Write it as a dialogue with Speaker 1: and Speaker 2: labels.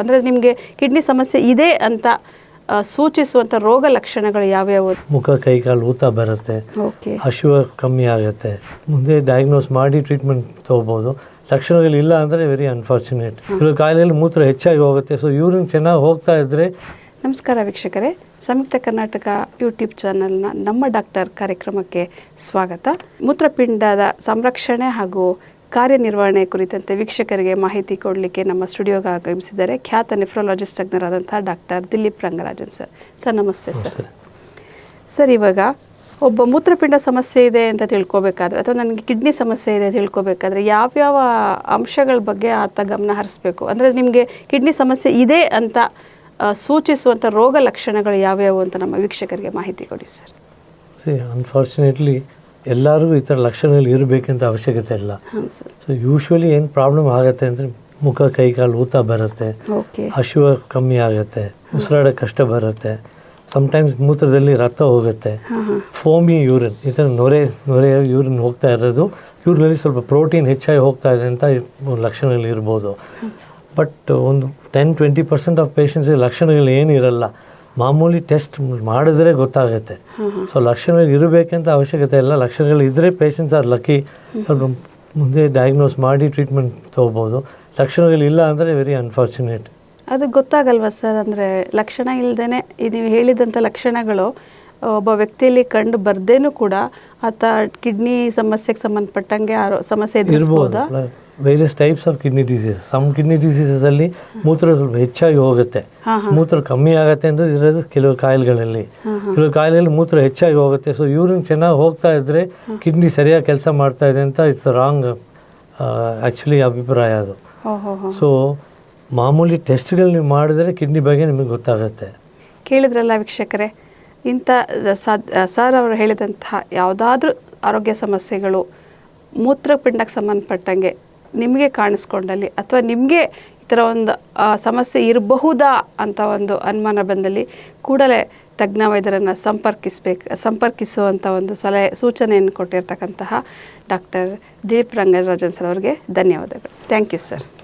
Speaker 1: ಅಂದರೆ ನಿಮಗೆ ಕಿಡ್ನಿ ಸಮಸ್ಯೆ ಇದೆ ಅಂತ ಸೂಚಿಸುವಂಥ ರೋಗ ಲಕ್ಷಣಗಳು ಯಾವ್ಯಾವ?
Speaker 2: ಮುಖ ಕೈ ಕಾಲು ಊತ ಬರುತ್ತೆ.
Speaker 1: ಓಕೆ
Speaker 2: ಹಸಿವು ಕಮ್ಮಿ ಆಗುತ್ತೆ. ಮುಂದೆ ಡಯಾಗ್ನೋಸ್ ಮಾಡಿ ಟ್ರೀಟ್ಮೆಂಟ್ ತೊಗೋಬೋದು. ಲಕ್ಷಣಗಳು ಇಲ್ಲ ಅಂದರೆ ವೆರಿ ಅನ್ಫಾರ್ಚುನೇಟ್ ಕೆಲವು ಕಾಯಿಲೆಯಲ್ಲಿ ಮೂತ್ರ ಹೆಚ್ಚಾಗಿ ಹೋಗುತ್ತೆ. ಸೊ ಯೂರಿನ್ ಚೆನ್ನಾಗಿ ಹೋಗ್ತಾ ಇದ್ರೆ
Speaker 1: ನಮಸ್ಕಾರ ವೀಕ್ಷಕರೇ. ಸಂಯುಕ್ತ ಕರ್ನಾಟಕ ಯೂಟ್ಯೂಬ್ ಚಾನೆಲ್ನ ನಮ್ಮ ಡಾಕ್ಟರ್ ಕಾರ್ಯಕ್ರಮಕ್ಕೆ ಸ್ವಾಗತ. ಮೂತ್ರಪಿಂಡದ ಸಂರಕ್ಷಣೆ ಹಾಗೂ ಕಾರ್ಯನಿರ್ವಹಣೆ ಕುರಿತಂತೆ ವೀಕ್ಷಕರಿಗೆ ಮಾಹಿತಿ ಕೊಡಲಿಕ್ಕೆ ನಮ್ಮ ಸ್ಟುಡಿಯೋಗೆ ಆಗಮಿಸಿದ್ದಾರೆ ಖ್ಯಾತ nephrologist ತಜ್ಞರಾದಂತಹ doctor Dilip Rangarajan sir. Sir ನಮಸ್ತೆ ಸರ್. ಸರ್ ಇವಾಗ ಒಬ್ಬ ಮೂತ್ರಪಿಂಡ ಸಮಸ್ಯೆ ಇದೆ ಅಂತ ತಿಳ್ಕೊಬೇಕಾದ್ರೆ ಅಥವಾ ನನಗೆ ಕಿಡ್ನಿ ಸಮಸ್ಯೆ ಇದೆ ತಿಳ್ಕೊಬೇಕಾದ್ರೆ ಯಾವ್ಯಾವ ಅಂಶಗಳ ಬಗ್ಗೆ ಆತ ಗಮನ ಹರಿಸ್ಬೇಕು? ಅಂದರೆ ನಿಮಗೆ ಕಿಡ್ನಿ ಸಮಸ್ಯೆ ಇದೆ ಅಂತ ಸೂಚಿಸುವಂಥ ರೋಗ ಲಕ್ಷಣಗಳು ಯಾವ್ಯಾವು ಅಂತ ನಮ್ಮ ವೀಕ್ಷಕರಿಗೆ ಮಾಹಿತಿ ಕೊಡಿ ಸರ್.
Speaker 2: ಸಿ ಅನ್ಫಾರ್ಚುನೇಟ್ಲಿ ಎಲ್ಲರಿಗೂ ಈ ಥರ ಲಕ್ಷಣಗಳು ಇರಬೇಕಂತ ಅವಶ್ಯಕತೆ ಇಲ್ಲ. ಸೊ ಯೂಶ್ವಲಿ ಏನು ಪ್ರಾಬ್ಲಮ್ ಆಗುತ್ತೆ ಅಂದರೆ ಮುಖ ಕೈ ಕಾಲು ಊತ ಬರುತ್ತೆ. ಹಸಿವು ಕಮ್ಮಿ ಆಗುತ್ತೆ. ಉಸಿರಾಡೋಕೆ ಕಷ್ಟ ಬರುತ್ತೆ. ಸಮಟೈಮ್ಸ್ ಮೂತ್ರದಲ್ಲಿ ರಕ್ತ ಹೋಗುತ್ತೆ. ಫೋಮಿ ಯೂರಿನ್ ಈ ಥರ ನೊರೆ ನೊರೆ ಯೂರಿನ್ ಹೋಗ್ತಾ ಇರೋದು. ಯೂರಿನಲ್ಲಿ ಸ್ವಲ್ಪ ಪ್ರೋಟೀನ್ ಹೆಚ್ಚಾಗಿ ಹೋಗ್ತಾ ಇದೆ ಅಂತ ಲಕ್ಷಣಗಳು ಇರ್ಬೋದು. ಬಟ್ ಒಂದು ten twenty percent of patients ಲಕ್ಷಣಗಳು ಏನು ಇರಲ್ಲ ಮಾಮೂಲಿ ಟೆಸ್ಟ್ ಮಾಡಿದ್ರೆ ಗೊತ್ತಾಗುತ್ತೆ. ಸೊ ಲಕ್ಷಣಗಳು ಇರಬೇಕಂತ ಅವಶ್ಯಕತೆ ಇಲ್ಲ. ಲಕ್ಷಣಗಳು ಇದ್ದರೆ ಪೇಷಂಟ್ಸ್ ಆರ್ ಲಕ್ಕಿ ಸ್ವಲ್ಪ ಮುಂದೆ ಡಯಾಗ್ನೋಸ್ ಮಾಡಿ ಟ್ರೀಟ್ಮೆಂಟ್ ತೊಗೋಬೋದು. ಲಕ್ಷಣಗಳು ಇಲ್ಲ ಅಂದರೆ ವೆರಿ ಅನ್ಫಾರ್ಚುನೇಟ್
Speaker 1: ಅದು ಗೊತ್ತಾಗಲ್ವಾ ಸರ್? ಅಂದರೆ ಲಕ್ಷಣ ಇಲ್ಲದೇನೆ ನೀವು ಹೇಳಿದಂಥ ಲಕ್ಷಣಗಳು ಒಬ್ಬ ವ್ಯಕ್ತಿಯಲ್ಲಿ ಕಂಡು ಬರ್ದೇನೂ ಕೂಡ ಆತ ಕಿಡ್ನಿ ಸಮಸ್ಯೆಗೆ ಸಂಬಂಧಪಟ್ಟಂಗೆ ಸಮಸ್ಯೆ
Speaker 2: ಎದುರಿಸಬಹುದಾ
Speaker 1: ಎದುರಿಸ್ಬೋದಾ
Speaker 2: various types of kidney disease some kidney diseases ಅಲ್ಲಿ ಮೂತ್ರ ಸ್ವಲ್ಪ ಹೆಚ್ಚಾಗಿ ಹೋಗುತ್ತೆ. ಮೂತ್ರ ಕಮ್ಮಿ ಆಗುತ್ತೆ ಅಂದ್ರೆ ಇರೋದು ಕೆಲವು ಕಾಯಿಲೆಗಳಲ್ಲಿ. ಕೆಲವು ಕಾಯಿಲೆಯಲ್ಲಿ ಮೂತ್ರ ಹೆಚ್ಚಾಗಿ ಹೋಗುತ್ತೆ. ಸೊ ಯೂರಿನ್ ಚೆನ್ನಾಗಿ ಹೋಗ್ತಾ ಇದ್ರೆ ಕಿಡ್ನಿ ಸರಿಯಾಗಿ ಕೆಲಸ ಮಾಡ್ತಾ ಇದೆ ಅಂತ ಇಟ್ಸ್ ರಾಂಗ್ ಆ್ಯಕ್ಚುಲಿ ಅಭಿಪ್ರಾಯ ಅದು. ಸೊ ಮಾಮೂಲಿ ಟೆಸ್ಟ್ಗಳು ನೀವು ಮಾಡಿದ್ರೆ ಕಿಡ್ನಿ ಬಗ್ಗೆ ನಿಮಗೆ ಗೊತ್ತಾಗುತ್ತೆ.
Speaker 1: ಕೇಳಿದ್ರಲ್ಲ ವೀಕ್ಷಕರೇ ಇಂಥ ಸರ್ ಅವರು ಹೇಳಿದಂತಹ ಯಾವುದಾದ್ರೂ ಆರೋಗ್ಯ ಸಮಸ್ಯೆಗಳು ಮೂತ್ರಪಿಂಡಕ್ಕೆ ಸಂಬಂಧಪಟ್ಟಂಗೆ ನಿಮಗೆ ಕಾಣಿಸ್ಕೊಂಡಲ್ಲಿ ಅಥವಾ ನಿಮಗೆ ಈ ಥರ ಒಂದು ಸಮಸ್ಯೆ ಇರಬಹುದಾ ಅಂತ ಒಂದು ಅನುಮಾನ ಬಂದಲ್ಲಿ ಕೂಡಲೇ ತಜ್ಞ ವೈದ್ಯರನ್ನು ಸಂಪರ್ಕಿಸಬೇಕು ಸಂಪರ್ಕಿಸುವಂಥ ಒಂದು ಸಲಹೆ, ಸೂಚನೆಯನ್ನು ಕೊಟ್ಟಿರ್ತಕ್ಕಂತಹ ಡಾಕ್ಟರ್ ದಿಲೀಪ್ ರಂಗರಾಜನ್ ಸರ್ ಅವರಿಗೆ ಧನ್ಯವಾದಗಳು. Thank you sir